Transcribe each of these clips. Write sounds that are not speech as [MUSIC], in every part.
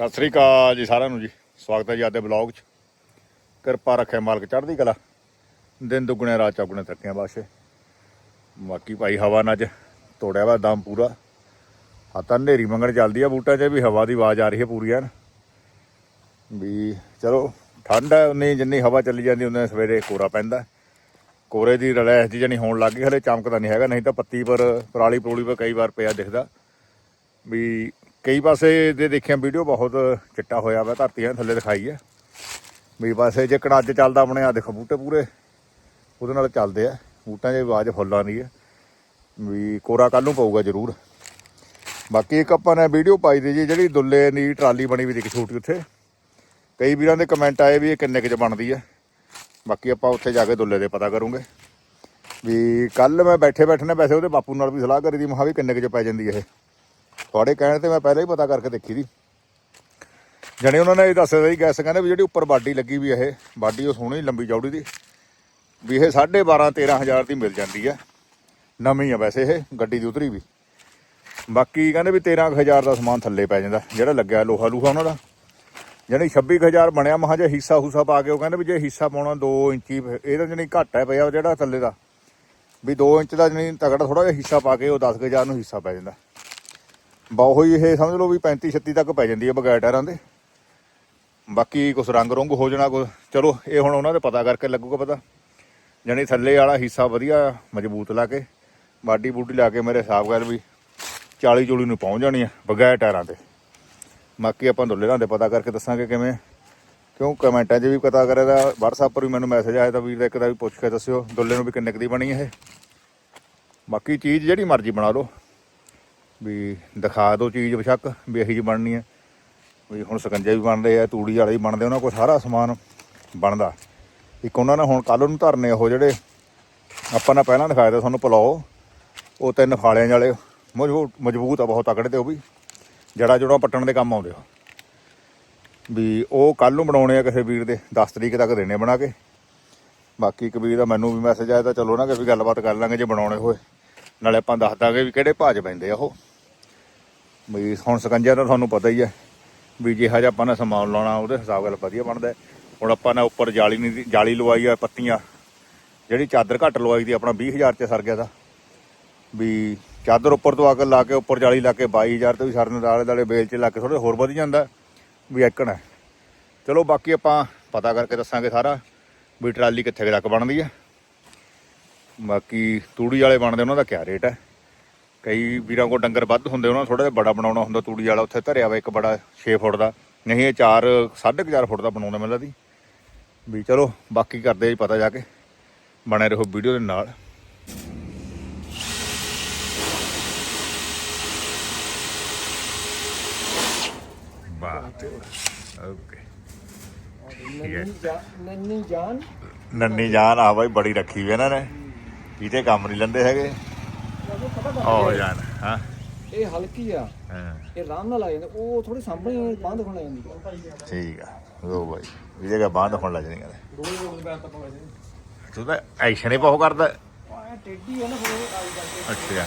ਸਤਿ ਸ੍ਰੀ ਅਕਾਲ ਜੀ ਸਾਰਿਆਂ ਨੂੰ ਜੀ। ਸਵਾਗਤ ਹੈ ਜੀ ਅੱਜ ਦੇ ਬਲੌਗ 'ਚ। ਕਿਰਪਾ ਰੱਖੇ ਮਾਲਕ ਚੜ੍ਹਦੀ ਕਲਾ। ਦਿਨ ਦੁੱਗਣੇ, ਰਾਤ ਚੌਗੁਣੇ ਤਰੱਕੀਆਂ ਬਾਸ਼ੇ ਬਾਕੀ ਭਾਈ ਹਵਾ ਨਾਲ ਅੱਜ ਤੋੜਿਆ ਵਾ ਦਮ ਪੂਰਾ। ਆ ਤਾਂ ਹਨੇਰੀ ਮੰਗਣ ਚੱਲਦੀ ਆ ਬੂਟਾਂ 'ਚ ਵੀ ਹਵਾ ਦੀ ਆਵਾਜ਼ ਆ ਰਹੀ ਹੈ ਪੂਰੀ ਐਨ। ਵੀ ਚਲੋ, ਠੰਡ ਹੈ ਉਨੀ ਜਿੰਨੀ ਹਵਾ ਚੱਲੀ ਜਾਂਦੀ ਉਹਨੇ ਸਵੇਰੇ ਕੋਰਾ ਪੈਂਦਾ। ਕੋਰੇ ਦੀ ਰਲੈਸ ਜੀ ਜਣੀ ਹੋਣ ਲੱਗ ਗਈ, ਹਲੇ ਚਮਕਦਾ ਨਹੀਂ ਹੈਗਾ, ਨਹੀਂ ਤਾਂ ਪੱਤੀ ਪਰ ਪਰਾਲੀ ਪਰੂਲੀ ਪਰ ਕਈ ਵਾਰ ਪਿਆ ਦਿਖਦਾ। ਵੀ ਕਈ ਪਾਸੇ ਦੇ ਦੇਖਿਆ ਵੀਡੀਓ ਬਹੁਤ ਚਿੱਟਾ ਹੋਇਆ ਵਾ ਧਰਤੀਆਂ ਥੱਲੇ ਦਿਖਾਈ ਹੈ ਵੀ ਪਾਸੇ ਜੇ ਕਣੱਜ ਚੱਲਦਾ ਆਪਣੇ ਆ ਦੇਖੋ ਬੂਟੇ ਪੂਰੇ, ਉਹਦੇ ਨਾਲ ਚੱਲਦੇ ਆ। ਬੂਟਾਂ 'ਚ ਆਵਾਜ਼ ਫੁੱਲਾਂ ਦੀ ਹੈ ਵੀ ਕੋਰਾ ਕੱਲ ਨੂੰ ਪਊਗਾ ਜ਼ਰੂਰ। ਬਾਕੀ ਇੱਕ ਆਪਾਂ ਨੇ ਵੀਡੀਓ ਪਾਈ ਦੀ ਜੀ, ਜਿਹੜੀ ਦੁੱਲੇ ਦੀ ਟਰਾਲੀ ਬਣੀ ਵੀ ਦੇਖੀ ਛੋਟੀ ਉੱਥੇ। ਕਈ ਵੀਰਾਂ ਦੇ ਕਮੈਂਟ ਆਏ ਵੀ ਇਹ ਕਿੰਨੇ ਕੁ ਚ ਬਣਦੀ ਹੈ ਬਾਕੀ ਆਪਾਂ ਉੱਥੇ ਜਾ ਕੇ ਦੁੱਲੇ ਦੇ ਪਤਾ ਕਰੂੰਗੇ। ਵੀ ਕੱਲ ਮੈਂ ਬੈਠੇ ਬੈਠੇ ਨੇ, ਵੈਸੇ ਉਹਦੇ ਬਾਪੂ ਨਾਲ ਵੀ ਸਲਾਹ ਕਰੀ ਦੀ ਮਹਾ ਵੀ ਕਿੰਨੇ ਕੁ ਚ ਪੈ ਜਾਂਦੀ ਹੈ ਇਹ। ਤੁਹਾਡੇ ਕਹਿਣ ਤੇ ਮੈਂ ਪਹਿਲਾਂ ਹੀ ਪਤਾ ਕਰਕੇ ਦੇਖੀ ਦੀ। ਜਣੇ ਉਹਨਾਂ ਨੇ ਇਹ ਦੱਸਿਆ ਸੀ ਗੈਸ ਕਹਿੰਦੇ ਵੀ ਜਿਹੜੀ ਉੱਪਰ ਬਾਡੀ ਲੱਗੀ ਵੀ ਇਹ, ਬਾਡੀ ਉਹ ਸੋਹਣੀ ਲੰਬੀ ਚੌੜੀ ਦੀ, ਵੀ ਇਹ 12.5 13000 ਦੀ ਮਿਲ ਜਾਂਦੀ ਹੈ ਨਵੀਂ ਆ ਵੈਸੇ ਇਹ, ਗੱਡੀ ਦੀ ਉਤਰੀ ਵੀ। ਬਾਕੀ ਕਹਿੰਦੇ ਵੀ 13000 ਦਾ ਸਮਾਨ ਥੱਲੇ ਪੈ ਜਾਂਦਾ, ਜਿਹੜਾ ਲੱਗਿਆ ਲੋਹਾ ਲੂਹਾ ਉਹਨਾਂ ਦਾ। ਜਾਣੀ 26000 ਬਣਿਆ ਮਹਾ ਜੇ ਹਿੱਸਾ ਹੁਸਾ ਪਾ ਕੇ ਉਹ ਕਹਿੰਦੇ ਵੀ ਜੇ ਹਿੱਸਾ ਪਾਉਣਾ 2 ਇੰਚੀ ਇਹਦਾ ਜਣੀ ਘੱਟ ਹੈ ਪਿਆ ਜਿਹੜਾ ਥੱਲੇ ਦਾ। ਵੀ 2 ਇੰਚ ਦਾ ਜਣੀ ਤਗੜਾ ਥੋੜਾ ਜਿਹਾ ਹਿੱਸਾ ਪਾ ਕੇ ਉਹ 10000 ਨੂੰ ਹਿੱਸਾ ਪੈ ਜਾਂਦਾ। ਬਹੁਤ ਹੀ ਇਹ ਸਮਝ ਲਓ ਵੀ 35 36 ਤੱਕ ਪੈ ਜਾਂਦੀ ਹੈ ਬਗੈਰ ਟਾਇਰਾਂ ਦੇ। ਬਾਕੀ ਕੁਛ ਰੰਗ ਰੁੰਗ ਹੋ ਜਾਣਾ ਕੁਛ। ਚਲੋ, ਇਹ ਹੁਣ ਉਹਨਾਂ ਦੇ ਪਤਾ ਕਰਕੇ ਲੱਗੂਗਾ ਪਤਾ। ਜਾਣੀ ਥੱਲੇ ਵਾਲਾ ਹਿੱਸਾ ਵਧੀਆ ਮਜ਼ਬੂਤ ਲਾ ਕੇ, ਬਾਡੀ ਬੂਡੀ ਲਾ ਕੇ ਮੇਰੇ ਹਿਸਾਬ ਨਾਲ ਵੀ 40 ਚੋਲੀ ਨੂੰ ਪਹੁੰਚ ਜਾਣੀ ਹੈ ਬਗੈਰ ਟਾਇਰਾਂ ਤੇ। ਬਾਕੀ ਆਪਾਂ ਦੁੱਲੇ ਲਾਂ ਦੇ ਪਤਾ ਕਰਕੇ ਦੱਸਾਂਗੇ ਕਿਵੇਂ। ਕਿਉਂ ਕਮੈਂਟਾਂ 'ਚ ਵੀ ਪਤਾ ਕਰਿਆ ਦਾ, WhatsApp ਪਰ ਵੀ ਮੈਨੂੰ ਮੈਸੇਜ ਆਇਆ ਤਾਂ ਵੀਰ ਦਾ ਇੱਕ ਦਾ ਵੀ ਪੁੱਛ ਕੇ ਦੱਸਿਓ, ਦੁੱਲੇ ਨੂੰ ਵੀ ਕਿੰਨੇ ਕੁ ਦੀ ਬਣੀ ਇਹ। ਬਾਕੀ ਚੀਜ਼ ਜਿਹੜੀ ਮਰਜ਼ੀ ਬਣਾ ਲਓ। ਵੀ ਦਿਖਾ ਦਿਓ ਚੀਜ਼ ਬਸ਼ੱਕ ਵੀ ਇਹੀ ਜਿਹੀ ਬਣਨੀ ਹੈ। ਵੀ ਹੁਣ ਸਕੰਜੇ ਵੀ ਬਣਦੇ ਆ, ਤੂੜੀ ਵਾਲੇ ਵੀ ਬਣਦੇ ਉਹਨਾਂ ਕੋਲ ਸਾਰਾ ਸਮਾਨ ਬਣਦਾ। ਇੱਕ ਉਹਨਾਂ ਨੇ ਹੁਣ ਕੱਲ ਨੂੰ ਧਰਨੇ ਉਹ ਜਿਹੜੇ ਆਪਾਂ ਨੇ ਪਹਿਲਾਂ ਦਿਖਾਇਆ ਤਾਂ ਤੁਹਾਨੂੰ ਪਲਾਓ। ਉਹ ਤਿੰਨ ਫਾਲਿਆਂ ਵਾਲੇ ਮਜ਼ਬੂਤ ਮਜ਼ਬੂਤ ਆ ਬਹੁਤ ਤਕੜੇ ਤੇ ਉਹ ਵੀ। ਜੜਾ ਜੁੜਾ ਪੱਟਣ ਦੇ ਕੰਮ ਆਉਂਦੇ ਆ। ਵੀ ਉਹ ਕੱਲ ਨੂੰ ਬਣਾਉਣੇ ਆ ਕਿਸੇ ਵੀਰ ਦੇ 10 ਤਰੀਕ ਤੱਕ ਦੇਣੇ ਬਣਾ ਕੇ। ਬਾਕੀ ਇੱਕ ਵੀਰ ਦਾ ਮੈਨੂੰ ਵੀ ਮੈਸੇਜ ਆਇਆ ਤਾਂ ਚਲੋ ਨਾ ਕਿ ਵੀ ਗੱਲਬਾਤ ਕਰ ਲਾਂਗੇ ਜੇ ਬਣਾਉਣੇ ਹੋਏ। ਨਾਲੇ ਆਪਾਂ ਦੱਸ ਦਾਂਗੇ ਵੀ ਕਿਹੜੇ ਭਾਜ ਪੈਂਦੇ ਆ ਉਹ। ਵੀ ਹੁਣ ਸਕੰਜਾ ਤਾਂ ਤੁਹਾਨੂੰ ਪਤਾ ਹੀ ਹੈ ਵੀ ਜਿਹੋ ਜਿਹਾ ਆਪਾਂ ਨੇ ਸਮਾਨ ਲਾਉਣਾ, ਉਹਦੇ ਹਿਸਾਬ ਨਾਲ ਵਧੀਆ ਬਣਦਾ ਹੁਣ ਆਪਾਂ ਨੇ ਉੱਪਰ ਜਾਲੀ ਨਹੀਂ ਜਾਲੀ ਲਵਾਈ ਆ, ਪੱਤੀਆਂ। ਜਿਹੜੀ ਚਾਦਰ ਘੱਟ ਲਵਾਈ ਦੀ, ਆਪਣਾ 20000 ਚ ਸਰ ਗਿਆ ਦਾ। ਵੀ ਚਾਦਰ ਉੱਪਰ ਤੋਂ ਆ ਕੇ ਲਾ ਕੇ, ਉੱਪਰ ਜਾਲੀ ਲਾ ਕੇ 22000 ਤੇ ਵੀ ਸਰਨੇ ਦਾਲੇ ਦਾਲੇ ਬੇਲ ਚ ਲਾ ਕੇ ਥੋੜੇ ਹੋਰ ਵਧ ਜਾਂਦਾ ਵੀ ਐਕਣ ਹੈ ਚਲੋ ਬਾਕੀ ਆਪਾਂ ਪਤਾ ਕਰਕੇ ਦੱਸਾਂਗੇ ਸਾਰਾ ਵੀ ਟਰਾਲੀ ਕਿੱਥੇ ਤੱਕ ਬਣਦੀ ਹੈ। ਬਾਕੀ ਤੂੜੀ ਵਾਲੇ ਬਣਦੇ, ਉਹਨਾਂ ਦਾ ਕੀ ਰੇਟ ਹੈ? ਕਈ ਵੀਰਾਂ ਕੋਲ ਡੰਗਰ ਵੱਧ ਹੁੰਦੇ ਉਹਨਾਂ ਥੋੜਾ ਜਿਹਾ ਬੜਾ ਬਣਾਉਣਾ ਹੁੰਦਾ ਤੂੜੀ ਵਾਲਾ ਉੱਥੇ ਧਰਿਆ ਵਾ ਇੱਕ ਬੜਾ 6 ਫੁੱਟ ਦਾ। ਨਹੀਂ ਇਹ 4 4.5 ਫੁੱਟ ਦਾ ਬਣਾਉਂਦਾ ਮੈਨੂੰ ਲੱਗਦੀ ਵੀ ਚਲੋ ਬਾਕੀ ਕਰਦੇ ਆ ਪਤਾ ਜਾ ਕੇ। ਬਣੇ ਰਹੋ ਵੀਡੀਓ ਦੇ ਨਾਲ। ਵਾਹ ਓਕੇ। ਨੰਨੀ ਜਾਨ ਨੰਨੀ ਜਾਨ। ਨੰਨੀ ਜਾਨ ਆ ਬਾਈ ਬੜੀ ਰੱਖੀ ਵੀ ਇਹਨਾਂ ਨੇ। ਇਹਦੇ ਕੰਮ ਨਹੀਂ ਲੈਂਦੇ ਹੈਗੇ। ਤੁਹਾਨੂੰ ਪਤਾ ਆਓ ਹੈ, ਜਾਨ ਹਾਂ ਇਹ ਹਲਕੀ ਆ। ਹਾਂ। ਇਹ ਆਰਾਮ ਨਾਲ ਆ ਜਾਂਦਾ ਉਹ ਥੋੜੀ ਸਾਹਮਣੇ ਬੰਦ ਹੋਣ ਲੱਗ ਜਾਂਦੀ। ਠੀਕ ਆ ਲੋ ਬਾਈ ਇਹਦੇ ਕਾ ਬਾਂਹ ਹੋਣ ਲੱਗ ਜਾਣੀ ਦੋ ਰੋਡ ਬੈਲ ਤੱਕ ਹੋਏ ਨੇ ਤੂੰ ਤਾਂ ਐਕਸ਼ਨ ਹੀ ਬਹੁਤ ਕਰਦਾ। ਆ ਟੇਡੀ ਆ ਨਾ ਫਿਰ ਉਹ ਆਈ ਕਰਕੇ ਅੱਛਾ।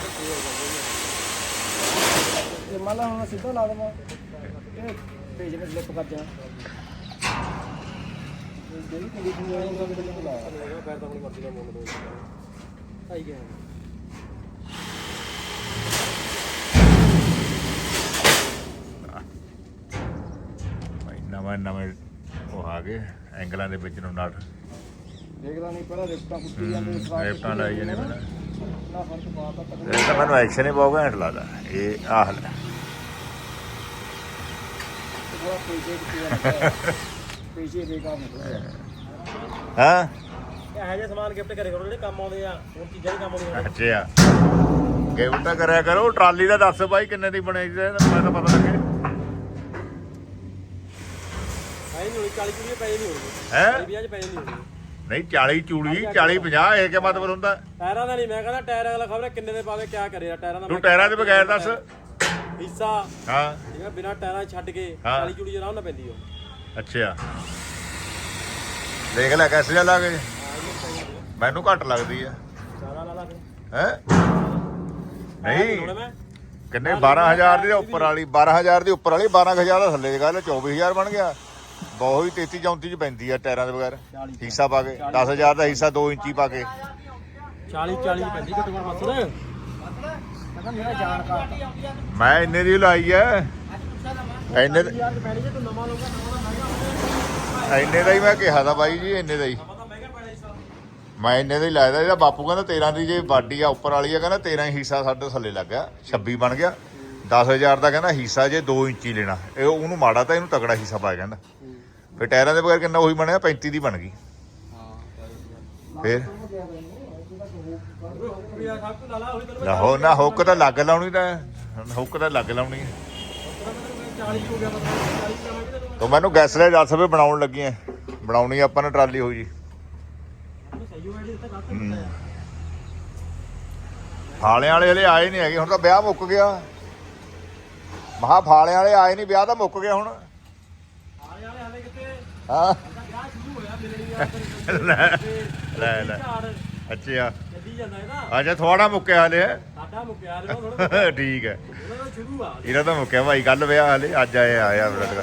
ਇਹ ਮੰਨ ਲਾ ਹੁਣ ਸਿੱਧਾ ਲਾ ਦੇਵਾਂ ਇਹ ਪੇਜ ਨੇ ਸਲਿੱਪ ਕਰ ਜਾਣਾ ਇਹ ਜਿਹੜੀ ਕੰਡੀਸ਼ਨ ਹੈ ਉਹਦਾ ਵੀ ਤੇ ਲਾ ਪੈਰ ਤਾਂ ਆਪਣੀ ਮਰਜ਼ੀ ਨਾਲ ਮੋੜ ਦੋ ਆਈ ਗਿਆ। ਨਵਾਂ ਨਵੇਂ ਉਹ ਆ ਗਏ ਐਂਗਲਾਂ ਦੇ ਵਿੱਚ ਨੂੰ ਨਟ ਦੇਖਦਾ ਨਹੀਂ ਪਹਿਲਾਂ ਰਿਫਟਾਂ ਕੁੱਟੀ ਜਾਂਦੇ ਸਵਾਰ ਰੇਪਟਾਂ ਲਾਈ ਜਾਣੇ ਮੈਨੂੰ ਨਾ ਫ਼ਰਕ ਪਾਤਾ ਤੱਕ ਇਹ ਤਾਂ ਮੈਨੂੰ ਐਕਸ਼ਨ ਹੀ ਬਹੁਤ ਘੈਂਟ ਲੱਗਦਾ ਇਹ ਆਹ ਲੈ। ਪੇਜੇ ਬੇਕਾਰ ਨਿਕਲਿਆ ਹਾਂ? ਇਹੋ ਜਿਹੇ ਸਮਾਨ ਗਿਫਟ ਕਰੇ ਕਰੋ ਜਿਹੜੇ ਕੰਮ ਆਉਂਦੇ ਆ ਹੋਰ ਚੀਜ਼ਾਂ ਵੀ ਕੰਮ ਆਉਂਦੀਆਂ ਅੱਛਾ। ਗਿਫਟ ਕਰਿਆ ਕਰੋ ਟਰਾਲੀ ਦਾ ਦੱਸ ਬਾਈ ਕਿੰਨੇ ਦੀ ਬਣੀ ਜੇ ਮੈਂ ਤਾਂ ਪਤਾ ਲੱਗੇ। ਆਈ ਨਹੀਂ ਹੋਣੀ 40 ਕਿਲੋ ਪੈ ਨਹੀਂ ਹੋਣੀ। ਹੈ? 20 ਚ ਪੈ ਜਾਂਦੀ ਹੋਣੀ। ਨਹੀਂ 40 ਚੂੜੀ 40 50 ਇਹ ਕੀ ਮਤਲਬ ਹੁੰਦਾ? ਟਾਇਰਾਂ ਦਾ ਨਹੀਂ ਮੈਂ ਕਹਿੰਦਾ ਟਾਇਰ ਅਗਲਾ ਖਬਰ ਕਿੰਨੇ ਦੇ ਪਾਵੇ ਕਿਆ ਕਰੇ ਟਾਇਰਾਂ ਦਾ ਤੂੰ ਟਾਇਰਾਂ ਦੇ ਬਗੈਰ ਦੱਸ। ਹਿੱਸਾ। ਹਾਂ। ਜਿਹੜਾ ਬਿਨਾ ਟਾਇਰਾਂ ਛੱਡ ਕੇ ਹਾਂ। 40 ਚੂੜੀ ਆਰਾਮ ਨਾਲ ਪੈਂਦੀ ਉਹ। ਅੱਛਾ। ਦੇਖ ਲੈ ਕਿਸ ਲੱਗੇ ਮੈਨੂੰ ਘੱਟ ਲੱਗਦੀ ਆ। ਹੈ? ਨਹੀਂ। ਕਿੰਨੇ 12000 ਦੀ ਉੱਪਰ ਵਾਲੀ 12000 ਦੀ ਉੱਪਰ ਵਾਲੀ 12000 ਦਾ ਥੱਲੇ ਦੀ ਗੱਲ 24000 ਬਣ ਗਿਆ। ਬਹੁਤ ਹੀ 33 34 ਚ ਪੈਂਦੀ ਆ ਟਾਇਰਾਂ ਦੇ ਬਗੈਰ। ਹਿੱਸਾ ਪਾ ਕੇ 10000 ਦਾ ਹਿੱਸਾ 2 ਇੰਚੀ ਪਾ ਕੇ। 40 40 ਪੈਂਦੀ ਘੱਟੋ ਘੱਟ ਮਸਲ। ਮੈਂ ਇੰਨੇ ਦੀ ਲਾਈ ਐ। ਇੰਨੇ ਇੰਨੇ ਦਾ ਹੀ ਮੈਂ ਕਿਹਾ ਤਾਂ ਬਾਈ ਜੀ ਇੰਨੇ ਦਾ ਹੀ। ਮੈਂ ਇੰਨੇ ਦਾ ਹੀ ਲਾਇਆ। ਇਹਦਾ ਬਾਪੂ ਕਹਿੰਦਾ 13 ਦੀ ਜੇ ਬਾਡੀ ਆ ਉੱਪਰ ਵਾਲੀ ਆ ਕਹਿੰਦਾ 13 ਹੀ ਹਿੱਸਾ ਸਾਡੇ ਥੱਲੇ ਲੱਗ ਗਿਆ 26 ਬਣ ਗਿਆ। 10000 ਦਾ ਕਹਿੰਦਾ ਹਿੱਸਾ ਜੇ 2 ਇੰਚੀ ਲੈਣਾ। ਇਹ ਉਹਨੂੰ ਮਾੜਾ ਤਾਂ ਇਹਨੂੰ ਤਕੜਾ ਹਿੱਸਾ ਪਾਇਆ ਕਹਿੰਦਾ। ਫਿਰ ਟਾਇਰਾਂ ਦੇ ਬਗੈਰ ਕਿੰਨਾ ਉਹੀ ਬਣਿਆ? 35 ਦੀ ਬਣ ਗਈ। ਫਿਰ? ਨਾ ਹੋ, ਨਾ ਹੁੱਕ ਤਾਂ ਲੱਗ ਲਾਉਣੀ ਤਾਂ। ਹੁੱਕ ਤਾਂ ਲੱਗ ਲਾਉਣੀ ਹੈ। 40 ਹੋ ਗਿਆ ਮਤਲਬ 40 ਕਰਾਂਗੇ ਤੈਨੂੰ ਤੂੰ ਮੈਨੂੰ ਗੈਸਲੇ ਦੱਸ ਵੀ ਬਣਾਉਣ ਲੱਗੀਆਂ। ਬਣਾਉਣੀ ਆਪਾਂ ਨੇ ਟਰਾਲੀ ਹੋ ਜੀ। ਸਹੀ ਫਾਲਿਆਂ ਵਾਲੇ ਹਲੇ ਆਏ ਨਹੀਂ ਹੈਗੇ, ਹੁਣ ਤਾਂ ਵਿਆਹ ਮੁੱਕ ਗਿਆ। ਮਹਾ ਫਾਲਿਆਂ ਵਾਲੇ ਆਏ ਨਹੀਂ, ਵਿਆਹ ਤਾਂ ਮੁੱਕ ਗਿਆ ਹੁਣ। ਹਾਂ ਵਿਆਹ ਸ਼ੁਰੂ ਹੋਇਆ ਲੈ ਲੈ ਲੈ। ਅੱਛਾ। ਚੱਲੀ ਜਾਂਦਾ ਇਹਦਾ। ਅੱਛਾ ਥੋੜਾ ਮੁੱਕਿਆ ਹਲੇ। ਸਾਡਾ ਮੁੱਕਿਆ ਰਿਹਾ ਥੋੜਾ [LAUGHS] ਠੀਕ ਹੈ। ਇਹਨਾਂ ਦਾ ਸ਼ੁਰੂ ਆ। ਇਹਦਾ ਤਾਂ ਮੁੱਕਿਆ ਭਾਈ ਕੱਲ ਵਿਆਹ ਹਲੇ ਅੱਜ ਆਏ ਆਇਆ ਬਲੱਡ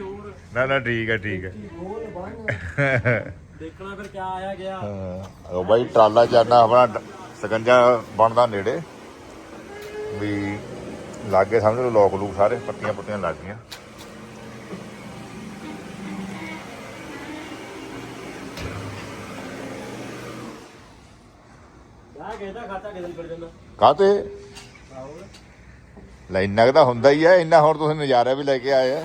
ਹੋਰ। ਨਾ ਨਾ ਠੀਕ ਹੈ ਠੀਕ ਹੈ। [LAUGHS] ਦੇਖਣਾ ਫਿਰ ਕਿਆ ਆਇਆ ਗਿਆ। ਹਾਂ, ਉਹ ਬਾਈ ਟਰਾਲਾ ਜਾਨਾ ਆਪਣਾ ਸਕੰਜਾ ਬਣਦਾ ਨੇੜੇ। ਵੀ ਲਾਗੇ ਸਮਝ ਲਓ ਲੋਕ ਲੂਕ ਸਾਰੇ ਪੱਤੀਆਂ ਪੁੱਤੀਆਂ ਲੱਗ ਗਈਆਂ। ਕਹਿੰਦਾ ਖਾਤਾ ਕਿਦਾਂ ਨਿਕਲ ਜਾਂਦਾ? ਕਾਤੇ ਲੈ ਇੰਨਾ ਕੁ ਤਾਂ ਹੁੰਦਾ ਹੀ ਆ ਇੰਨਾ ਹੁਣ ਤੁਸੀਂ ਨਜ਼ਾਰਾ ਵੀ ਲੈ ਕੇ ਆਏ ਆ।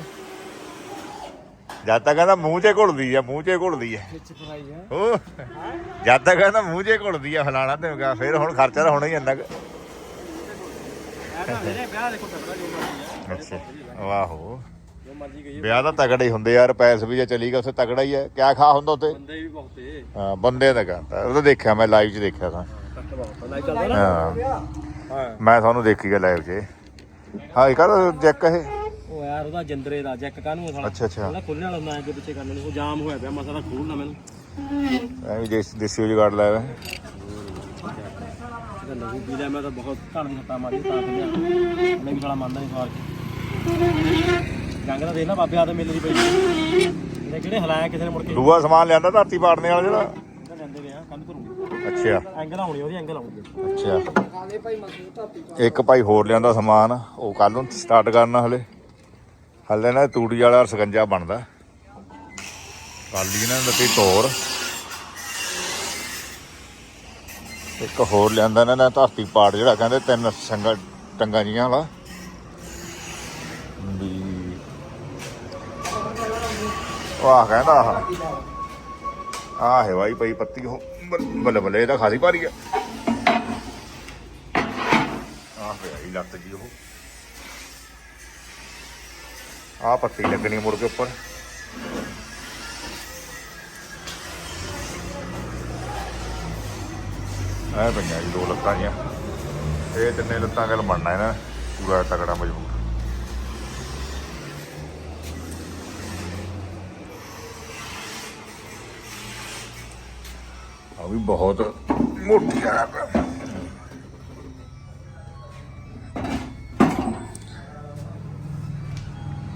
ਜਦ ਤੱਕ ਕਹਿੰਦਾ ਮੂੰਹ 'ਚ ਘੁਲਦੀ ਆ ਮੂੰਹ 'ਚ ਘੁਲਦੀ ਆ। ਵਿੱਚ ਪਰਾਈ ਹੈ। ਉਹ ਜਦ ਤੱਕ ਕਹਿੰਦਾ ਮੂੰਹ 'ਚ ਘੁਲਦੀ ਆ ਫਲਾਣਾ ਤੇ ਹੋਗਾ ਫਿਰ ਹੁਣ ਖਰਚਾ ਤਾਂ ਹੋਣਾ ਹੀ ਇੰਨਾ ਕੁ। ਮੇਰੇ ਵਿਆਹ ਦੇਖੋ ਤਕੜਾ ਜੋ ਮਰਜ਼ੀ ਆ ਅੱਛਾ ਵਾਹੋ ਜੋ ਮਰਜ਼ੀ ਗਈ ਵਿਆਹ ਤਾਂ ਤਗੜੇ ਹੀ ਹੁੰਦੇ ਯਾਰ ਪੈਸ ਵੀ ਜੇ ਚਲੀ ਗਿਆ ਉੱਥੇ ਤਗੜਾ ਹੀ ਹੈ ਕਿਆ ਖਾ ਹੁੰਦਾ ਉੱਥੇ? ਬੰਦੇ ਵੀ ਬਹੁਤੇ ਹਾਂ ਬੰਦੇ ਦਾ ਕਹਿੰਦਾ ਉਹ ਤਾਂ ਦੇਖਿਆ ਮੈਂ ਲਾਈਵ 'ਚ ਦੇਖਿਆ ਤਾਂ ਕੱਟ ਬਹੁਤ ਲਾਈਕ ਚੱਲਦਾ ਨਾ ਹਾਂ। ਹਾਂ। ਮੈਂ ਤੁਹਾਨੂੰ ਦੇਖੀ ਗਿਆ ਲਾਈਵ 'ਚ ਹਾਂ ਇਹ ਕਰ ਚੈੱਕ ਇਹ? ਉਹ ਯਾਰ ਉਹਦਾ ਜੰਦਰੇ ਦਾ ਜੈਕ ਕਾਹਨੂੰ ਸਾਲਾ? ਅੱਛਾ ਅੱਛਾ। ਉਹਦਾ ਖੋਲਣ ਵਾਲਾ ਮੈਂ ਅੱਗੇ ਪਿੱਛੇ ਕਰਨ ਨੂੰ ਉਹ ਜਾਮ ਹੋਇਆ ਪਿਆ ਮਸਾ ਦਾ ਖੋਲਣਾ ਮੈਨੂੰ। ਐ ਵੀ ਦੇਸੀ ਦੇਸੀ ਜੁਗਾੜ ਲਾਇਆ। ਇਹਦਾ ਲਹੂ ਪੀ ਲਿਆ ਮੈਂ ਤਾਂ ਬਹੁਤ ਘਣ ਦੀ ਹੱਟਾ ਮਾਰੀ ਤਾਂ ਤੇ ਮੈਂ। ਵੀ ਸਾਲਾ ਮੰਨਦਾ ਨਹੀਂ ਸਵਾਰ ਜੰਗ ਦਾ ਦੇਖ ਲੈ ਬਾਬੇ ਆਦੇ ਮੇਲੇ ਦੀ ਪਈ ਇਹਨੇ ਕਿਹੜੇ ਹਲਾਇਆ ਕਿਸੇ ਨੇ ਮੁੜ ਕੇ? ਦੂਆ ਸਮਾਨ ਲਿਆਂਦਾ ਧਰਤੀ ਪਾੜਨੇ ਵਾਲਾ ਜਿਹੜਾ। ਲੈਂਦੇ ਵੇ ਆ ਕੰਧ ਕਰੂੰਗੀ। ਅੱਛਾ। ਐਂਗਲ ਆਉਣੀ ਉਹਦੀ ਐਂਗਲ ਆਉਣੀ ਅੱਛਾ। ਇੱਕ ਭਾਈ ਹੋਰ ਲਿਆਂਦਾ ਸਮਾਨ ਉਹ ਕੱਲ ਨੂੰ ਸਟਾਰਟ ਕਰਨਾ ਹਲੇ। ਹਲੇ ਨਾ ਤੂੜੀ ਵਾਲਾ ਸਕੰਜਾ ਬਣਦਾ। ਕਾਲੀ ਇਹਨਾਂ ਨੇ ਦਿੱਤੀ ਤੋਰ। ਇੱਕ ਹੋਰ ਲਿਆਂਦਾ ਨੇ ਧਰਤੀ ਪਾੜ ਜਿਹੜਾ ਕਹਿੰਦੇ ਤਿੰਨ ਸੰਗਾ ਟੰਗਾ ਜੀਆਂ ਵਾਲਾ। ਵੀ ਵਾਹ ਕਹਿੰਦਾ ਆਹ। ਆਹ ਹੈ ਵਾਈ ਪਈ ਪੱਤੀ ਉਹ। ਬੱਲੇ ਬੱਲੇ ਇਹਦਾ ਖਾਸੀ ਭਾਰੀ ਆ। ਆਹ ਪਿਆ ਹੀ ਲੱਤ ਜੀ ਉਹ। ਆਹ ਪੱਤੀ ਲੱਗਣੀ ਮੁੜ ਕੇ ਉੱਪਰ। ਐ ਪਈਆਂ ਜੀ ਦੋ ਲੱਤਾਂ ਜੀਆਂ। ਇਹ ਤਿੰਨੇ ਲੱਤਾਂ ਗੱਲ ਬਣਨਾ ਇਹਨਾਂ ਨੇ, ਪੂਰਾ ਤਕੜਾ ਮਜ਼ਬੂਤ। ਆ ਵੀ ਬਹੁਤ ਮੋਟੀ ਆ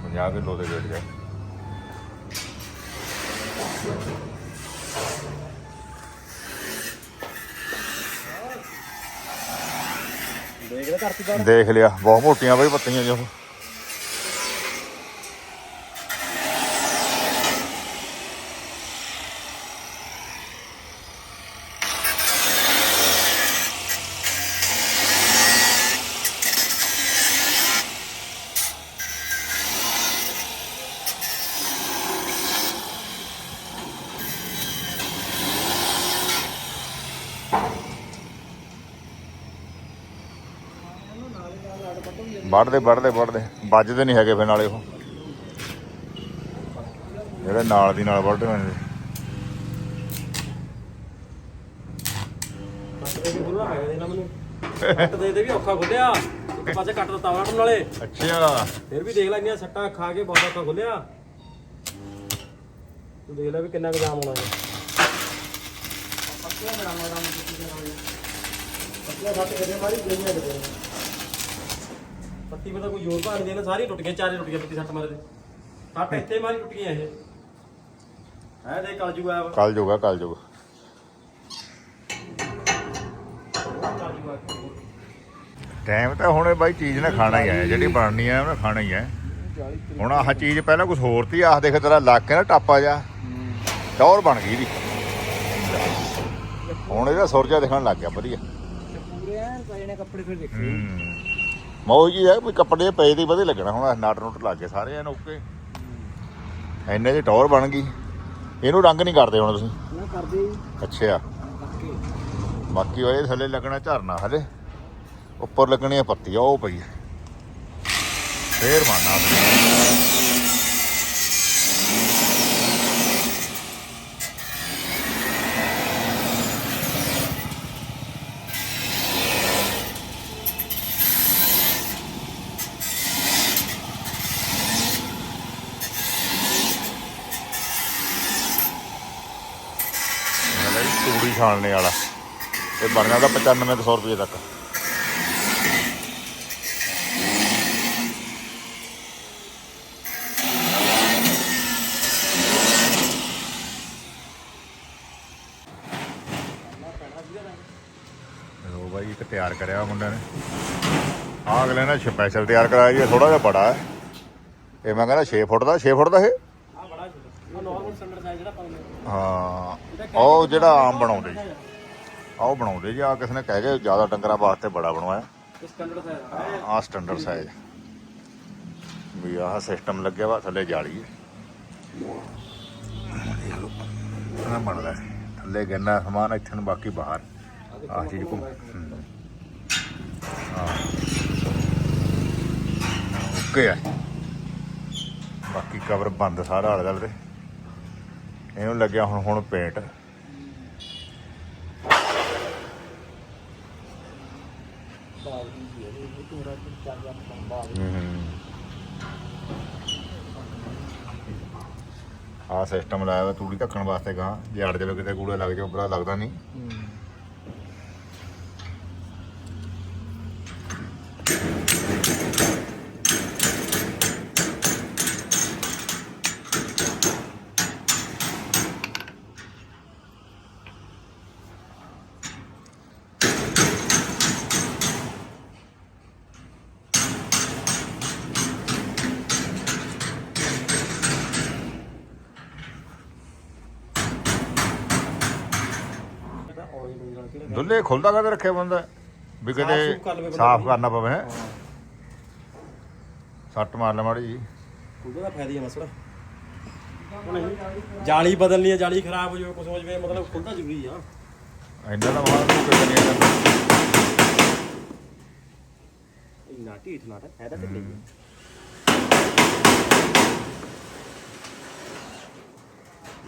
ਪੰਜਾਹ ਕਿਲੋ ਦੇ ਗੇੜ ਜਾ ਦੇਖ ਲੈ ਧਰਤੀ ਦਾ ਦੇਖ ਲਿਆ ਬਹੁਤ ਮੋਟੀਆਂ ਬਈ ਪੱਤੀਆਂ ਜੋ ਵੱਢਦੇ ਵੱਢਦੇ ਵੱਢਦੇ। ਵੱਜਦੇ ਨਹੀਂ ਹੈਗੇ ਫਿਰ ਨਾਲੇ ਉਹ। ਜਿਹੜੇ ਨਾਲ ਦੀ ਨਾਲ ਵੱਢਦੇ ਨੇ ਕੱਟ ਦੇ ਦੇ ਵੀ ਔਖਾ ਖੁੱਲਿਆ ਇੱਕ ਪਾਸੇ ਕੱਟ ਦਿੱਤਾ ਵਾਟਣ ਨਾਲੇ। ਅੱਛਾ। ਫਿਰ ਵੀ ਦੇਖ ਲੈ ਇੰਨੀਆਂ ਸੱਟਾਂ ਖਾ ਕੇ ਬਹੁਤ ਔਖਾ ਖੁੱਲਿਆ ਤੂੰ ਦੇਖ ਲੈ ਵੀ ਕਿੰਨਾ ਕੁ ਜਾਮ ਹੋਣਾ ਹੈ। ਪੱਤੀਆਂ ਬੜਾ ਮਾੜਾ ਪੱਤੀਆਂ ਸੱਟ ਕਰੇ ਮਾਰੀ? ਗਈਆਂ ਕਿਤੇ ਪੱਤੀ ਪਰ ਤਾਂ ਕੋਈ ਜ਼ੋਰ ਭਾਣ ਦੇਣਾ ਸਾਰੀ ਟੁੱਟ ਗਈਆਂ ਚਾਰੇ ਟੁੱਟ ਗਈਆਂ ਪੱਤੀ ਸੱਟ ਮਾਰੇ ਦੇ। ਸੱਟ ਇੱਥੇ ਮਾਰੀ ਟੁੱਟ ਗਈਆਂ ਇਹ। ਹੈ ਦੇ ਕਲਜੂ ਆਇਆ ਕੱਲ ਜੋਗਾ ਕੱਲ ਜੋਗਾ ਕਲਜੂ ਆਇਆ ਟਾਈਮ ਤਾਂ ਹੁਣੇ ਬਾਈ ਚੀਜ਼ ਨੇ ਖਾਣਾ ਹੀ ਹੈ ਜਿਹੜੀ ਬਣਨੀ ਹੈ ਉਹਨੇ ਖਾਣਾ ਹੀ ਹੈ ਹੁਣ ਆਹ ਚੀਜ਼ ਪਹਿਲਾਂ ਕੁਝ ਹੋਰ ਤੀ ਆਹ ਦੇਖ ਤੇਰਾ ਲੱਗ ਕੇ ਨਾ ਟਾਪਾ ਜਾ ਟੌਰ ਬਣ ਗਈ ਦੀ ਹੁਣ ਇਹਦਾ ਸੁਰਜਾ ਦਿਖਣ ਲੱਗ ਗਿਆ ਵਧੀਆ। ਪੂਰੇ ਐਨ ਪਏ ਨੇ ਕੱਪੜੇ ਫਿਰ ਦੇਖੋ। ਹੂੰ। ਮੌਜ ਜੀ ਹੈ? ਵੀ ਕੱਪੜੇ ਪਏ ਦੀ ਵਧੀਆ ਲੱਗਣਾ। ਹੁਣ ਨਟ ਨੁੱਟ ਲੱਗ ਗਏ ਸਾਰੇ ਐਨ ਓਕੇ। ਇੰਨੇ ਦੀ ਟੌਰ ਬਣ ਗਈ। ਇਹਨੂੰ ਰੰਗ ਨਹੀਂ ਕਰਦੇ ਹੁਣ ਤੁਸੀਂ। ਕਰਦੇ ਅੱਛਾ ਬਾਕੀ ਉਹ ਇਹ ਥੱਲੇ ਲੱਗਣਾ ਝਰਨਾ ਹਲੇ। ਉੱਪਰ ਲੱਗਣੀ ਆ ਪੱਤੀ ਉਹ ਪਈ ਹੈ। ਫੇਰ ਮਾਨਾ ਇਹਨਾਂ ਦਾ ਜੀ ਤੂੜੀ ਛਾਣਨੇ ਵਾਲਾ। ਇਹ ਬਣ ਜਾਂਦਾ 9500 ਰੁਪਏ ਤੱਕ। ਲੋ ਬਾਈ, ਇੱਕ ਤਿਆਰ ਕਰਿਆ ਮੁੰਡੇ ਨੇ। ਆਹ ਅਗਲੇ ਨੇ ਸਪੈਸ਼ਲ ਤਿਆਰ ਕਰਾਇਆ ਜੀ ਥੋੜਾ ਜਿਹਾ ਬੜਾ ਹੈ। ਇਹ ਮੈਂ ਕਹਿੰਦਾ 6 ਫੁੱਟ ਦਾ 6 ਫੁੱਟ ਦਾ ਇਹ? ਉਹ ਨਾਰਮਲ ਸਟੈਂਡਰਡ ਸਾਈਜ਼ ਜਿਹੜਾ ਪਾਉਂਦੇ ਹਾਂ। ਉਹ ਜਿਹੜਾ ਆਮ ਬਣਾਉਂਦੇ ਜੀ। ਆਹ ਬਣਾਉਂਦੇ ਜੀ ਆ ਕਿਸ ਨੇ ਕਹਿ ਗਏ ਜ਼ਿਆਦਾ ਡੰਗਰਾਂ ਵਾਸਤੇ ਬੜਾ ਬਣਵਾਇਆ। ਸਟੈਂਡਰਡ ਸਾਈਜ਼ ਆਹ ਸਟੈਂਡਰਡ ਸਾਈਜ਼ ਵੀ ਆਹ ਸਿਸਟਮ ਲੱਗਿਆ ਵਾ ਥੱਲੇ ਜਾਲੀ ਹੈ। ਦੇਖ ਲਓ ਨਾ ਬਣਦਾ ਹੈ। ਥੱਲੇ ਗੰਨਾ ਸਮਾਨ ਇੱਥੇ ਨੂੰ ਬਾਕੀ ਬਾਹਰ। ਆਹ ਚੀਜ਼ ਕੋ ਓਕੇ ਹੈ ਬਾਕੀ ਕਵਰ ਬੰਦ ਸਾਰਾ ਆਲੇ ਦੁਆਲੇ ਇਹਨੂੰ ਲੱਗਿਆ ਹੁਣ ਹੁਣ ਪੇਂਟ। ਆ ਸਿਸਟਮ ਲਾਇਆ ਵਾ, ਤੂੜੀ ਧੱਕਣ ਵਾਸਤੇ ਗਾਂ ਜੇ ਅੜ ਜਾਵੇ ਕਿਤੇ ਕੂੜਾ ਲੱਗ ਜਾਵੇ ਬੜਾ ਲੱਗਦਾ ਨਹੀਂ। ਦੁੱਲੇ ਖੁੱਲਦਾ ਕਦੇ ਰੱਖਿਆ ਬੰਦਾ? ਵੀ ਕਿਤੇ ਬੰਦਾ ਸਾਫ਼। ਕਰਨਾ ਪਵੇ ਹੈਂ। ਸੱਟ ਮਾਰ ਲੈ ਮਾੜੀ ਜੀ। ਉਹਦਾ ਦਾ ਫਾਇਦਾ ਹੀ ਆ ਮਸੜਾ ਜਾਲੀ ਬਦਲਣੀ ਹੈ ਜਾਲੀ ਖਰਾਬ ਹੋ ਜਾਵੇ ਕੁਝ ਹੋ ਜਾਵੇ ਮਤਲਬ ਖੁੱਲਦਾ ਜ਼ਰੂਰੀ ਆ। ਇੰਨਾ ਤਾਂ ਮਾਰ ਨੂੰ ਕੋਈ ਨਹੀਂ ਆਉਂਦਾ ਇੰਨਾ ਢੀਠ ਨਾ ਹੈ ਫਾਇਦਾ ਤੇ ਲਈ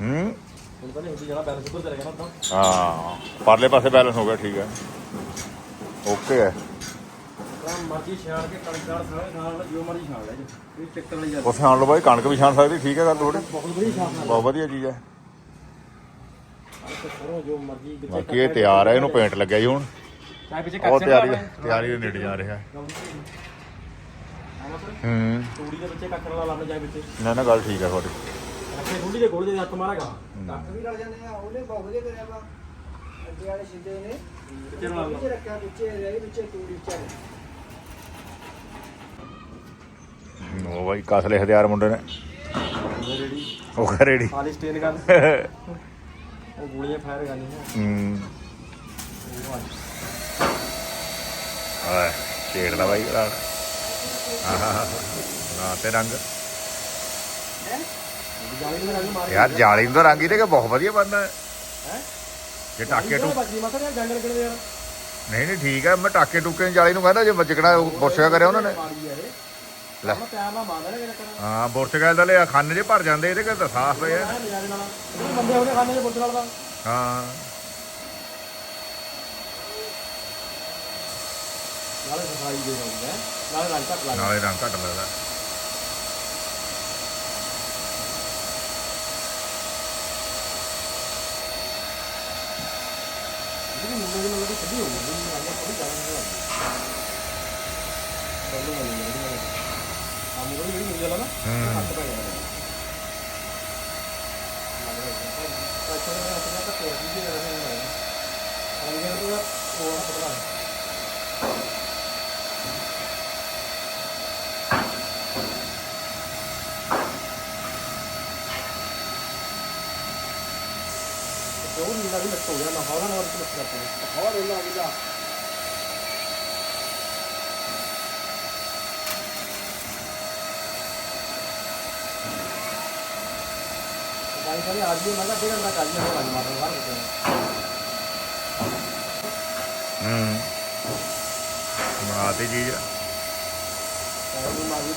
ਹੂੰ? ਹੁਣ ਤਾਂ ਨਹੀਂ ਹੁੰਦੀ ਜਾਣਾ ਬੈਲੈਂਸ ਉੱਪਰ ਚਲੇ ਗਿਆ ਨਾ ਉਦਾਂ ਹਾਂ ਪਰਲੇ ਪਾਸੇ ਬੈਲੈਂਸ ਹੋ ਗਿਆ ਠੀਕ ਹੈ। ਓਕੇ ਹੈ। ਤਾਂ ਮਰਜ਼ੀ ਛਾਣ ਕੇ ਕਣਕ ਦਾਲ ਸਾਰੇ ਨਾਲ ਜੋ ਮਰਜ਼ੀ ਛਾਣ ਲੈ ਜੀ ਇਹ ਚੱਕਰ ਵਾਲੀ ਗੱਲ। ਉਸ ਨਾਲ ਲਓ ਬਾਈ ਕਣਕ ਵੀ ਛਾਣ ਸਕਦੀ ਠੀਕ ਹੈ ਗੱਲ ਥੋੜੀ ਬਹੁਤ ਵਧੀਆ ਛਾਣ ਬਹੁਤ ਵਧੀਆ ਚੀਜ਼ ਹੈ। ਕਰੋ ਜੋ ਮਰਜ਼ੀ ਵਿੱਚ ਬਾਕੀ ਇਹ ਤਿਆਰ ਹੈ ਇਹਨੂੰ ਪੇਂਟ ਲੱਗਿਆ ਜੀ ਹੁਣ। ਚਾਹੇ ਪਿੱਛੇ ਉਹ ਕੱਚ ਤਿਆਰੀ ਤਿਆਰੀ ਦੇ ਨੇੜੇ ਜਾ ਰਿਹਾ। ਹੈ ਹੂੰ। ਤੂੜੀ ਦੇ ਵਿੱਚੇ ਕੱਖ ਨਾਲ ਲੱਭ ਜਾਏ ਵਿੱਚੇ ਨਾ ਨਾ ਗੱਲ ਠੀਕ ਹੈ ਤੁਹਾਡੀ। ਰੱਖੇ ਗੁੰਡੀ ਦੇ ਗੋਲ ਦੇ ਹੱਥ ਮਾਰਾਗਾ? ਕੱਖ ਵੀ ਰਲ ਜਾਂਦੇ ਆ ਉਹਨੇ ਬਹੁਤ ਵਧੀਆ ਕਰਿਆ ਵਾ। ਅੱਗੇ ਵਾਲੇ ਸਿੱਧੇ ਨੇ। ਵਿੱਚੇ ਨਾਲ ਵਿੱਚ ਰੱਖਿਆ ਵਿੱਚੇ ਰਹੀ ਵਿੱਚੇ ਤੂੜੀ ਚੱਲ ਉਹ ਬਾਈ ਕਸਲੇ ਹਥਿਆਰ ਮੁੰਡੇ ਨੇ। ਰੈਡੀ ਉਹ ਰੈਡੀ ਖਾਲੀ ਸਟੇਨ ਕਰ। [LAUGHS] ਉਹ ਗੋਲੀਆਂ ਫਾਇਰ ਕਰਨੀਆਂ ਹੂੰ। ਆ ਛੇੜ ਲਾ ਬਾਈ ਆਹ ਨਾ ਤੇ ਰੰਗ। ਜਾਲੀ ਨੂੰ ਰੰਗ ਮਾਰ ਯਾਰ ਜਾਲੀ ਨੂੰ ਤਾਂ ਰੰਗ ਹੀ ਤੇ ਬਹੁਤ ਵਧੀਆ ਬਣਨਾ ਹੈ। ਹੈ? ਜੇ ਟਾਕੇ ਟੂ ਬਾਜੀ ਮਸਾ ਯਾਰ ਜੰਗ ਲੱਗਣ ਦੇ ਯਾਰ ਨਹੀਂ ਨਹੀਂ ਠੀਕ ਹੈ ਮੈਂ ਟਾਕੇ ਟੂਕੇ ਜਾਲੀ ਨੂੰ ਕਹਿੰਦਾ ਜੇ ਵੱਜਣਾ ਬੁਰਸ਼ਾ ਕਰਿਆ ਉਹਨਾਂ ਨੇ। ਲੈ। ਆਪਣਾ ਪਿਆਰ ਨਾਲ ਮਾਰਦਾ ਨੇ ਕਿਹੜਾ ਕਰਾਂ। ਹਾਂ ਬੁਰਸ਼ਗਾਲ ਦਾ ਲਿਆ ਖਾਨੇ 'ਚ ਭਰ ਜਾਂਦੇ ਇਹਦੇ ਤਾਂ ਸਾਫ਼ ਮੈਂ ਬੰਦੇ ਦੇ ਨਾਲ ਦਾ ਹਾਂ। ਨਾਲੇ ਸਫ਼ਾਈ ਦੇ ਰਹੀ ਹੈ ਨਾਲੇ ਰੰਗ ਘੱਟ ਲੱਗਦਾ। ਨਾਲੇ ਰੰਗ ਘੱਟ ਲੱਗਦਾ। ਜਿਹੜੀ ਮੁੰਡੇ ਦੀ ਮਤਲਬ ਕੱਢੀ ਹੋਊਗੀ ਜਿਹੜੀ ਰੰਗ ਥੋੜੀ ਜ਼ਿਆਦਾ ਨਹੀਂ ਲੱਗਦੀ ਬੋਲੋ ਨਹੀਂ ਜਿਹੜੀ ਆ ਮੁੰਡੇ ਜਿਹੜੀ ਮੁੰਡੇ ਵਾਲਾ ਨਾ ਹੂੰ। ਹੱਥ ਪੈ ਜਾਂਦਾ ਅੱਛਾ ਨਾ ਆਪਣਾ ਤਾਂ ਕੋਈ ਵੀ ਨਹੀਂ ਹੈ ਰੰਗ ਦਾ ਹੈ ਜੋ ਵੀ ਲੱਗ ਹੋ ਗਿਆ ਨਾ ਹੌਲਾ ਨਾਲ ਵੀ ਲੱਗ ਰਿਹਾ ਹੌਲਾ ਨੀਲਾ ਵੀ ਦਾ ਗਾਈ ਸਾਰੇ ਆਦਮੀ ਮੈਂ ਕਿਹਾ ਡੇਢ ਘੰਟਾ ਕਰ ਲਿਆ ਹੋਰ ਮਾਰਨ ਬਾਹਰ ਨਿਕਲਣਾ ਹੂੰ। ਬਣਾਤੀ ਚੀਜ਼ ਪੈਸੇ ਮਾਰ ਵੀ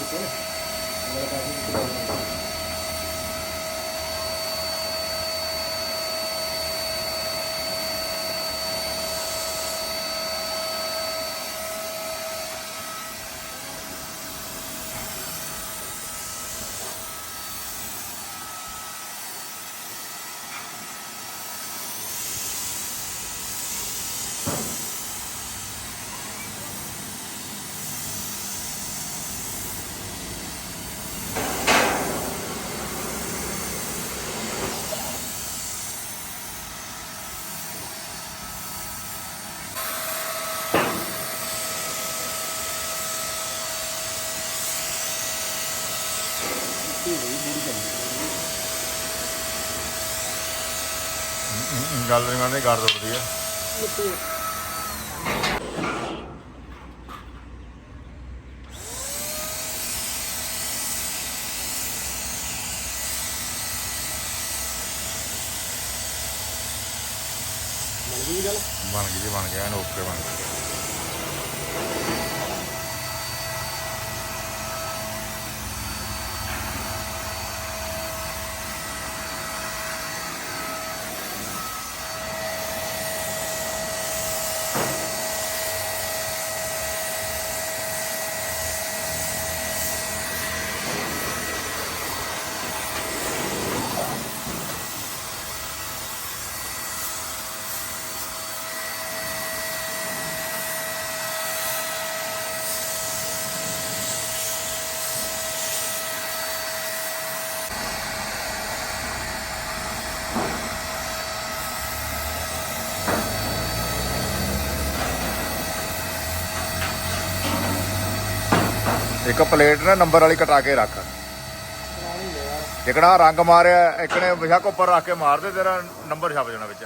ਗੱਲ ਨਹੀਂ ਆ। ਮਨ ਗਈ ਗੱਲ? ਬਣ ਗਈ ਜੀ ਬਣ ਗਿਆ ਐਨ ਓਕੇ ਬਣ ਗਿਆ ਇੱਕ ਪਲੇਟ ਨਾ ਨੰਬਰ ਵਾਲੀ ਕਟਾ ਕੇ ਰੱਖ। ਇਕਣਾ ਰੰਗ ਮਾਰਿਆ ਇਕਨੇ ਵਿਸ਼ਕ ਉੱਪਰ ਰੱਖ ਕੇ ਮਾਰ ਦੇ ਤੇਰਾ ਨੰਬਰ ਛਪ ਜਾਣਾ ਵਿੱਚ।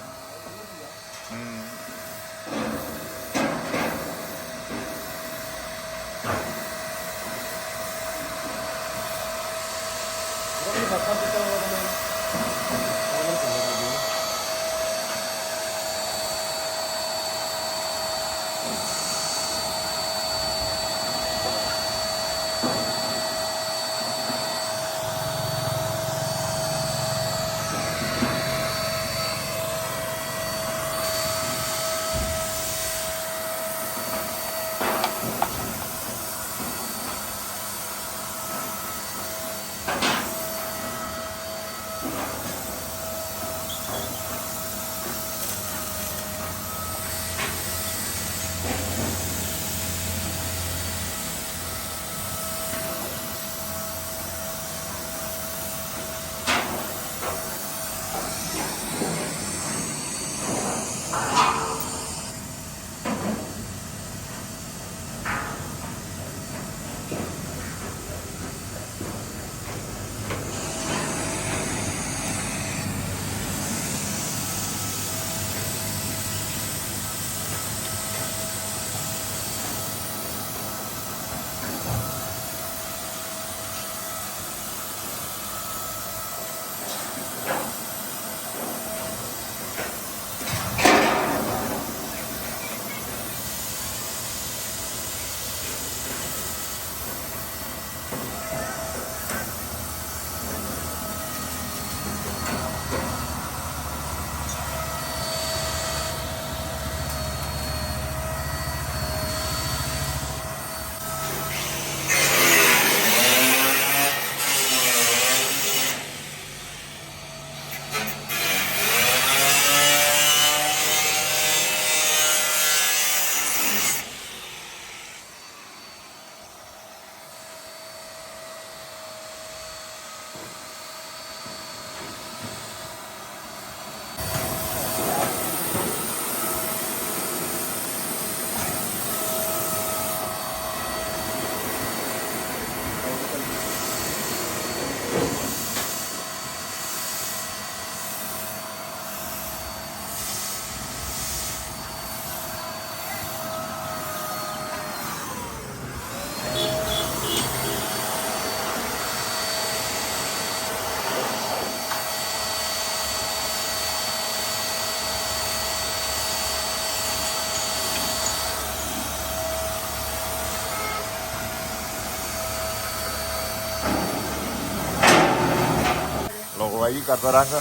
ਬਾਈ ਕਰਦਾ ਰੰਗ।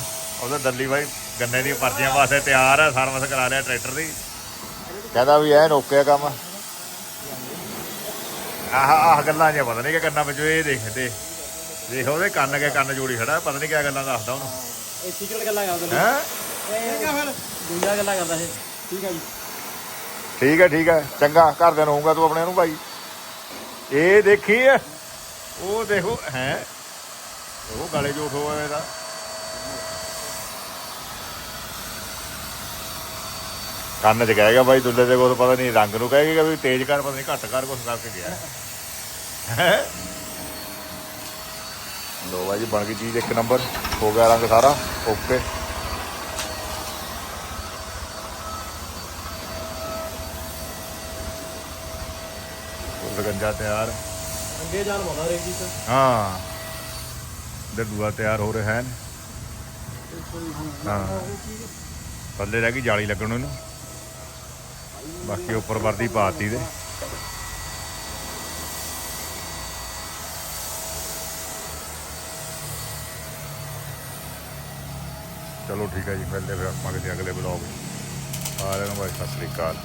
ਉਹਦਾ ਦੱਲੀ ਬਾਈ ਗੰਨੇ ਦੀਆਂ ਪਰਚੀਆਂ ਵਾਸਤੇ ਤਿਆਰ ਹੈ ਸਰਵਿਸ ਕਰਾ ਲਿਆ ਟਰੈਕਟਰ ਦੀ। ਕਹਿੰਦਾ ਵੀ ਐਨ ਓਕੇ ਕੰਮ। ਆਹ ਆਹ ਗੱਲਾਂ ਜਿਹਾ ਪਤਾ ਨਹੀਂ ਕਿ ਕੰਨਾਂ ਵਿੱਚ ਇਹ ਦੇਖ ਦੇ ਦੇਖ ਉਹਦੇ ਕੰਨ ਕੇ ਕੰਨ ਜੋੜੀ ਖੜਾ ਪਤਾ ਨਹੀਂ ਕਿਆ ਗੱਲਾਂ ਦੱਸਦਾ ਉਹਨੂੰ। ਇਹ ਸੀਕ੍ਰੇਟ ਗੱਲਾਂ ਕਰਦਾ ਹੈ? ਇਹ ਦੂਜਾ ਗੱਲਾਂ ਕਰਦਾ ਇਹ। ਠੀਕ ਹੈ ਜੀ। ਠੀਕ ਹੈ ਠੀਕ ਹੈ ਚੰਗਾ ਘਰਦਿਆਂ ਨੂੰ ਹੋਊਗਾ ਤੂੰ ਆਪਣੇ ਨੂੰ ਭਾਈ। ਇਹ ਦੇਖੀ ਉਹ ਦੇਖੋ ਹੈ? ਉਹ ਗਲੇ ਜੋਠ ਹੋਇਆ ਇਹਦਾ। ਕੰਨ ਚ ਕਹੇਗਾ ਬਾਈ ਦੁੱਲੇ ਦੇ ਕੋਲ ਪਤਾ ਨਹੀਂ ਰੰਗ ਨੂੰ ਕਹੇਗਾ ਵੀ ਤੇਜ਼ ਕਰ ਪਤਾ ਨਹੀਂ ਘੱਟ ਕਰ ਕੁਛ ਕਰਕੇ ਗਿਆ। ਹੈ? ਲੋ ਬਾਈ ਜੀ ਬਣ ਗਈ ਚੀਜ਼ ਇੱਕ ਨੰਬਰ। ਹੋ ਗਿਆ ਰੰਗ ਸਾਰਾ। ਓਕੇ। ਲਗੰਜਾ ਤਿਆਰ। ਅੰਗੇ ਜਾਨ ਪਾਉਂਦਾ ਰੇਕ ਜੀ ਹਾਂ। ਦੂਆ ਤਿਆਰ ਹੋ ਰਿਹਾ ਹੈ। ਹਾਂ। ਥੱਲੇ ਰਹਿ ਗਈ ਜਾਲੀ ਲੱਗਣ ਨੂੰ ਇਹਨੂੰ। ਬਾਕੀ ਉੱਪਰ ਵਰਦੀ ਪਾਤੀ ਦੇ ਚਲੋ ਠੀਕ ਹੈ ਜੀ, ਮਿਲਦੇ ਫਿਰ ਆਪਾਂ ਕਿਸੇ ਅਗਲੇ ਬਲੌਗ ਸਾਰਿਆਂ ਨੂੰ ਬਾਈ, ਸਤਿ ਸ੍ਰੀ ਅਕਾਲ।